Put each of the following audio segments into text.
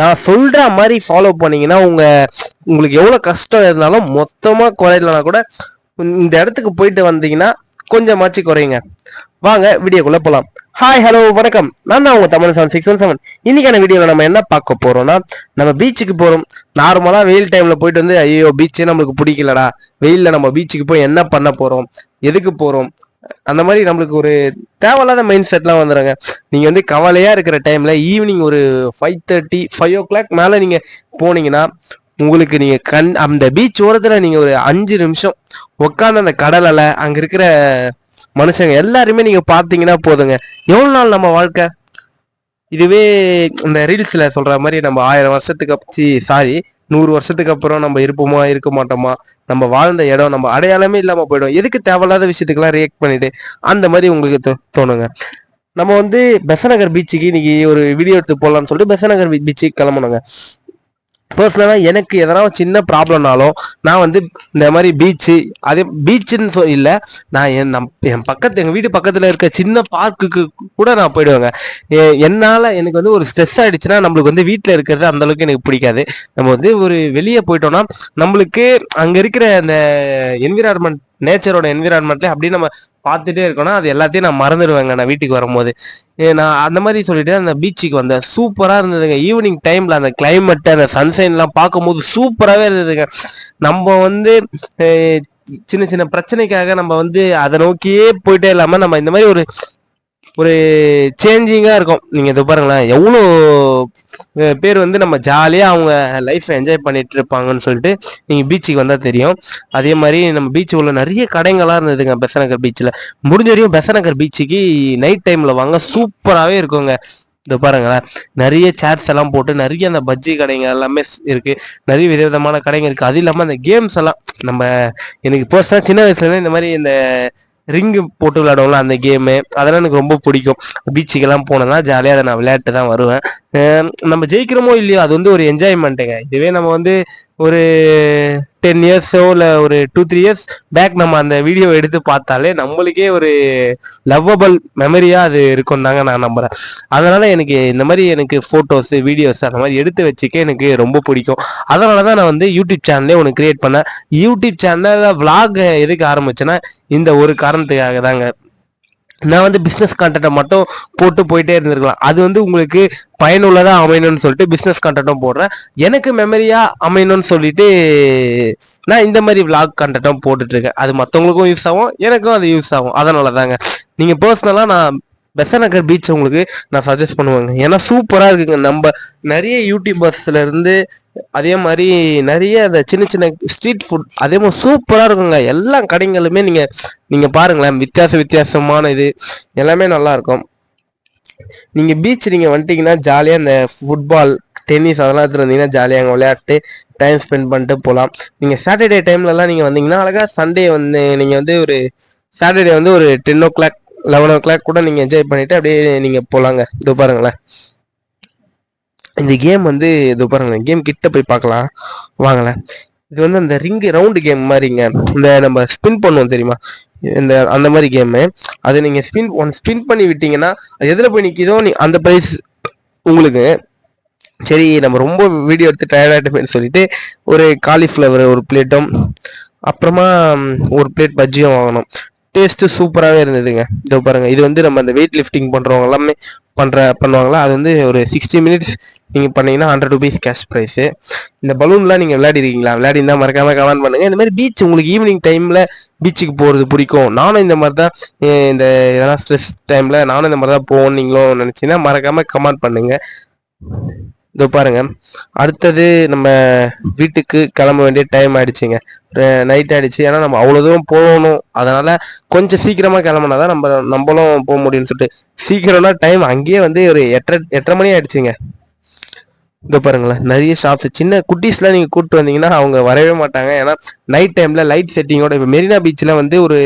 நான் சொல்ற மாதிரி ஃபாலோ பண்ணீங்கன்னா உங்க உங்களுக்கு எவ்வளவு கஷ்டம் இருந்தாலும் மொத்தமா குறையலனா கூட இந்த இடத்துக்கு போயிட்டு வந்தீங்கன்னா கொஞ்சமாச்சு குறையுங்க. வாங்க வீடியோக்குள்ள போலாம். ஹாய் ஹலோ வணக்கம். நான் தான் உங்க Tamil seven six one seven இன்னைக்கான வீடியோவில் நம்ம என்ன பார்க்க போறோம்னா நம்ம பீச்சுக்கு போறோம். நார்மலா வெயில் டைம்ல போயிட்டு வந்து ஐயோ பீச்சே நம்மளுக்கு பிடிக்கலடா. வெயில்ல நம்ம பீச்சுக்கு போய் என்ன பண்ண போறோம்? எதுக்கு போறோம்? அந்த மாதிரி நம்மளுக்கு ஒரு தேவையில்லாத மைண்ட் செட்லாம் வந்துடுங்க நீங்கள் வந்து கவலையாக இருக்கிற டைமில் ஈவினிங் ஒரு five thirty five o'clock மேலே நீங்கள் போனீங்கன்னா உங்களுக்கு நீங்கள் கண் அந்த பீச் ஓரத்தில் நீங்கள் ஒரு அஞ்சு நிமிஷம் உட்காந்து அந்த கடலில் அங்கே இருக்கிற மனுஷங்க எல்லாருமே நீங்கள் பார்த்தீங்கன்னா போதுங்க. எவ்வளோ நாள் நம்ம வாழ்க்கை? இதுவே இந்த ரீல்ஸில் சொல்கிற மாதிரி நம்ம ஆயிரம் வருஷத்துக்கு அப்புறம் சாரி நூறு வருஷத்துக்கு அப்புறம் நம்ம இருப்போமா இருக்க மாட்டோமா? நம்ம வாழ்ந்த இடம் நம்ம அடையாளமே இல்லாம போயிடும். எதுக்கு தேவையில்லாத விஷயத்துக்கெல்லாம் ரியாக்ட் பண்ணிட்டு அந்த மாதிரி உங்களுக்கு தோ- தோணுங்க. நம்ம வந்து பெசநகர் பீச்சுக்கு இன்னைக்கு ஒரு வீடியோ எடுத்து போகலான்னு சொல்லிட்டு பெசநகர் பீச்சுக்கு கிளம்பணுங்க பர்சனலாக எனக்கு எதனா சின்ன ப்ராப்ளம்னாலும் நான் வந்து இந்த மாதிரி பீச்சு அதே பீச்சுன்னு சொ இல்லை நான் என் நம் என் பக்கத்து எங்கள் வீட்டு பக்கத்தில் இருக்க சின்ன பார்க்குக்கு கூட நான் போயிடுவேங்க. என்னால் எனக்கு வந்து ஒரு ஸ்ட்ரெஸ் ஆயிடுச்சுன்னா நம்மளுக்கு வந்து வீட்டில் இருக்கிறது அந்த அளவுக்கு எனக்கு பிடிக்காது. நம்ம வந்து ஒரு வெளியே போயிட்டோம்னா நம்மளுக்கு அங்கே இருக்கிற அந்த என்விரான்மெண்ட் நேச்சரோட என்விரான்மெண்ட்ல அப்படியே நம்ம பார்த்துட்டே இருக்கோம்னா அது எல்லாத்தையும் நான் மறந்துடுவேங்க நான் வீட்டுக்கு வரும்போது. நான் அந்த மாதிரி சொல்லிட்டு அந்த பீச்சுக்கு வந்தேன். சூப்பராக இருந்ததுங்க. ஈவினிங் டைம்ல அந்த கிளைமேட் அந்த சன்சைன்லாம் பார்க்கும்போது சூப்பராகவே இருந்ததுங்க. நம்ம வந்து சின்ன சின்ன பிரச்சனைக்காக நம்ம வந்து அதை நோக்கியே போயிட்டே இல்லாமல் நம்ம இந்த மாதிரி ஒரு ஒரு சேஞ்சிங்காக இருக்கும். நீங்கள் இது பாருங்களேன். எவ்வளோ பேர் வந்து நம்ம ஜாலியாக அவங்க லைஃப் என்ஜாய் பண்ணிட்டு இருப்பாங்கன்னு சொல்லிட்டு நீங்கள் பீச்சுக்கு வந்தால் தெரியும். அதே மாதிரி நம்ம பீச் உள்ள நிறைய கடைங்களா இருந்ததுங்க. பெசநகர் பீச்சில் முடிஞ்ச வரையும் பெசநகர் பீச்சுக்கு நைட் டைமில் வாங்க சூப்பராகவே இருக்குங்க. இதை பாருங்களேன். நிறைய சேர்ஸ் எல்லாம் போட்டு நிறைய அந்த பஜ்ஜி கடைங்க எல்லாமே இருக்குது இருக்கு. நிறைய விதவிதமான கடைங்க இருக்கு. அது இல்லாமல் அந்த கேம்ஸ் எல்லாம் நம்ம எனக்கு பர்சனலாக சின்ன வயசுலேருந்தே இந்த மாதிரி இந்த ரிங்கு போட்டு விளையாடுவோம்ல அந்த கேமு அதெல்லாம் எனக்கு ரொம்ப பிடிக்கும். பீச்சுக்கெல்லாம் போனேன்னா ஜாலியாக அதை நான் விளையாட்டு தான் வருவேன் நம்ம ஜெயிக்கிறோமோ இல்லையோ அது வந்து ஒரு என்ஜாய்மெண்ட்டுங்க இதுவே நம்ம வந்து ஒரு டென் இயர்ஸோ இல்லை ஒரு டூ த்ரீ இயர்ஸ் பேக் நம்ம அந்த வீடியோ எடுத்து பார்த்தாலே நம்மளுக்கே ஒரு லவ்வபிள் மெமரியாக அது இருக்கும் தாங்க நான் நம்புகிறேன் அதனால் எனக்கு இந்த மாதிரி எனக்கு ஃபோட்டோஸு வீடியோஸ் அந்த மாதிரி எடுத்து வச்சுக்க எனக்கு ரொம்ப பிடிக்கும். அதனால தான் நான் வந்து யூடியூப் சேனலே ஒன்று கிரியேட் பண்ணேன். யூடியூப் சேனலில் விளாக் எதுக்கு ஆரம்பிச்சேன்னா இந்த ஒரு காரணத்துக்காக தாங்க நான் வந்து பிஸ்னஸ் கான்டாக்டை மட்டும் போட்டு போயிட்டே இருந்திருக்கலாம். அது வந்து உங்களுக்கு பயனுள்ளதாக அமையணும்னு சொல்லிட்டு பிஸ்னஸ் கான்டாக்டும் போடுறேன். எனக்கு மெமரியாக அமையணும்னு சொல்லிட்டு நான் இந்த மாதிரி விளாக் கான்டாக்டும் போட்டுட்ருக்கேன் அது மற்றவங்களுக்கும் யூஸ் ஆகும் எனக்கும் அது யூஸ் ஆகும். அதனால தாங்க நீங்கள் பர்சனலாக நான் பெசநகர் பீச் உங்களுக்கு நான் சஜஸ்ட் பண்ணுவேங்க. ஏன்னா சூப்பராக இருக்குங்க. நம்ம நிறைய யூடியூபர்ஸ்ல இருந்து அதே மாதிரி நிறைய அந்த சின்ன சின்ன ஸ்ட்ரீட் ஃபுட் அதே மாதிரி சூப்பராக இருக்குங்க. எல்லா கடைங்களுமே நீங்கள் நீங்கள் பாருங்களேன். வித்தியாச வித்தியாசமான இது. எல்லாமே நல்லா இருக்கும். நீங்கள் பீச் நீங்கள் வந்துட்டீங்கன்னா ஜாலியாக இந்த ஃபுட்பால் டென்னிஸ் அதெல்லாம் எடுத்துகிட்டு வந்தீங்கன்னா ஜாலியாக அங்கே விளையாட்டு டைம் ஸ்பெண்ட் பண்ணிட்டு போகலாம் நீங்கள் சாட்டர்டே டைம்லலாம் நீங்கள் வந்தீங்கன்னா அழகாக சண்டே வந்து நீங்கள் வந்து ஒரு சாட்டர்டே வந்து ஒரு ten o'clock eleven o'clock கூட நீங்கள் என்ஜாய் பண்ணிவிட்டு அப்படியே நீங்கள் போகலாங்க இது பாருங்களேன். இந்த கேம் வந்து இது பாருங்களேன். கேம் கிட்ட போய் பார்க்கலாம். வாங்களேன். இது வந்து அந்த ரிங்கு ரவுண்டு கேம் மாதிரிங்க. இந்த நம்ம ஸ்பின் பண்ணுவோம் தெரியுமா? இந்த அந்த மாதிரி கேமு அது நீங்கள் ஸ்பின் ஒன் ஸ்பின் பண்ணி விட்டீங்கன்னா அது எதில் போய் நிற்கிதோ நீ அந்த ப்ரைஸ் உங்களுக்கு சரி நம்ம ரொம்ப வீடியோ எடுத்து டயர்டாகிட்டோமேனு சொல்லிட்டு ஒரு காலிஃப்ளவர் ஒரு பிளேட்டும் அப்புறமா ஒரு பிளேட் பஜ்ஜியும் வாங்கணும். டேஸ்ட்டு சூப்பராகவே இருந்ததுங்க. இதோ பாருங்க இது வந்து நம்ம அந்த வெயிட் லிஃப்டிங் பண்ணுறவங்க எல்லாமே பண்ணுற பண்ணுவாங்களா? அது வந்து ஒரு சிக்ஸ்டி மினிட்ஸ் நீங்கள் பண்ணீங்கன்னா ஹண்ட்ரட் ருபீஸ் கேஷ் ப்ரைஸு இந்த பலூன்லாம் நீங்கள் விளையாடிருக்கீங்களா? விளையாடினா மறக்காமல் கமெண்ட் பண்ணுங்க. இந்த மாதிரி பீச் உங்களுக்கு ஈவினிங் டைமில் பீச்சுக்கு போகிறது பிடிக்கும். நானும் இந்த மாதிரி தான் இந்த எதனா ஸ்ட்ரெஸ் டைமில் நானும் இந்த மாதிரி தான் போகணும் நீங்களும் நினச்சிங்கன்னா கமெண்ட் பண்ணுங்கள் இதோ பாருங்க. அடுத்தது நம்ம வீட்டுக்கு கிளம்ப வேண்டிய டைம் ஆயிடுச்சுங்க. நைட் ஆயிடுச்சு. ஏன்னா நம்ம அவ்வளோ தூரம் போகணும். அதனால கொஞ்சம் சீக்கிரமா கிளம்புனா தான் நம்ம நம்மளும் போக முடியும்னு சொல்லிட்டு சீக்கிரம்னா டைம் அங்கேயே வந்து ஒரு எட்டரை எட்டரை மணி ஆயிடுச்சுங்க. இதோ பாருங்களேன். நிறைய ஷாப்ஸ் சின்ன குட்டீஸ்லாம் நீங்கள் கூப்பிட்டு வந்தீங்கன்னா அவங்க வரவே மாட்டாங்க. ஏன்னா நைட் டைமில் லைட் செட்டிங்கோட இப்போ மெரினா பீச்சில் வந்து ஒரு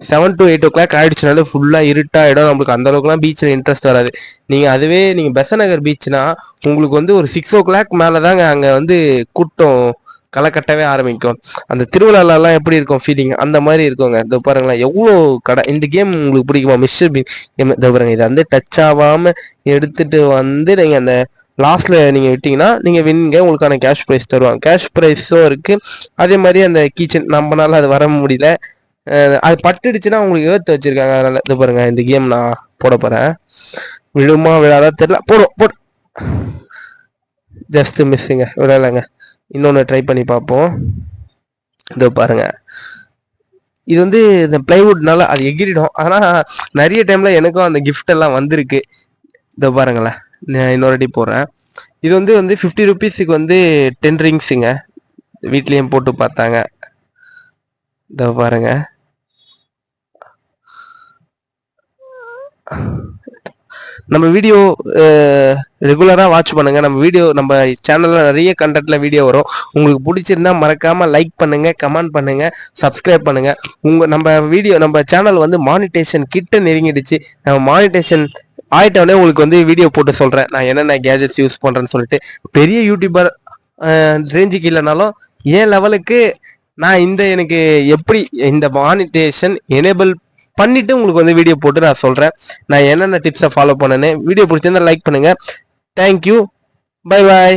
seven to eight o'clock ஆயிடுச்சுனாலே ஃபுல்லாக இருட்டாயிடும் நம்மளுக்கு அந்த அளவுக்குலாம் பீச்சில் இன்ட்ரெஸ்ட் வராது. நீங்கள் அதுவே நீங்கள் பெசநகர் பீச்னா உங்களுக்கு வந்து ஒரு சிக்ஸ் ஓ கிளாக் மேலே தாங்க அங்கே வந்து கூட்டம் களை கட்டவே ஆரம்பிக்கும். அந்த திருவிழாலலாம் எப்படி இருக்கும் ஃபீலிங் அந்த மாதிரி இருக்குங்க. இந்த பாருங்களேன் எவ்வளோ கடை இந்த கேம் உங்களுக்கு பிடிக்குமா? மிஸ்டர் பி இதோ பாருங்க இதை வந்து டச் ஆகாமல் எடுத்துட்டு வந்து நீங்கள் அந்த லாஸ்ட்ல நீங்க விட்டீங்கன்னா நீங்க வின்ங்க உங்களுக்கான கேஷ் ப்ரைஸ் தருவாங்க. கேஷ் ப்ரைஸும் இருக்கு. அதே மாதிரி அந்த கீச்சன் நம்மனால அது வர முடியல. அது பட்டுடுச்சுன்னா உங்களுக்கு ஏற்று வச்சிருக்காங்க. அதனால இது பாருங்க இந்த கேம் நான் போட போறேன். விழுமா விழாதா தெரியல. போடும் போடு. ஜஸ்ட் மிஸ்ஸுங்க விடலைங்க. இன்னொன்று ட்ரை பண்ணி பார்ப்போம். இதோ பாருங்க. இது வந்து இந்த பிளைவுட்னால அது எகிரிடும். ஆனால் நிறைய டைம்ல எனக்கும் அந்த கிஃப்ட் எல்லாம் வந்திருக்கு. இதோ பாருங்களேன். நான் இன்னொரு போடுறேன். இது வந்து வந்து ஃபிஃப்டி ருபீஸுக்கு வந்து டென் ரிங்ஸுங்க வீட்லேயும் போட்டு பார்த்தாங்க. இதோ பாருங்க. நம்ம வீடியோ ரெகுலராக வாட்ச் பண்ணுங்கள் நம்ம வீடியோ நம்ம சேனலில் நிறைய கண்டென்ட்டில் வீடியோ வரும். உங்களுக்கு பிடிச்சிருந்தா மறக்காமல் லைக் பண்ணுங்கள் கமெண்ட் பண்ணுங்கள் சப்ஸ்கிரைப் பண்ணுங்கள் உங்கள் நம்ம வீடியோ நம்ம சேனல் வந்து மானிட்டேஷன் கிட்ட நெருங்கிடுச்சு. நம்ம மானிட்டேஷன் ஆயிட்டோடனே உங்களுக்கு வந்து வீடியோ போட்டு சொல்கிறேன் நான் என்னென்ன கேஜெட்ஸ் யூஸ் பண்ணுறேன்னு சொல்லிட்டு. பெரிய யூடியூபர் ரேஞ்சுக்கு இல்லைனாலும் ஏன் லெவலுக்கு நான் இந்த எனக்கு எப்படி இந்த மானிட்டேஷன் எனேபிள் பண்ணிட்டு உங்களுக்கு வந்து வீடியோ போட்டு நான் சொல்கிறேன் நான் என்னென்ன டிப்ஸை ஃபாலோ பண்ணேன்னு. வீடியோ பிடிச்சிருந்தா லைக் பண்ணுங்கள் தேங்க்யூ பை பாய்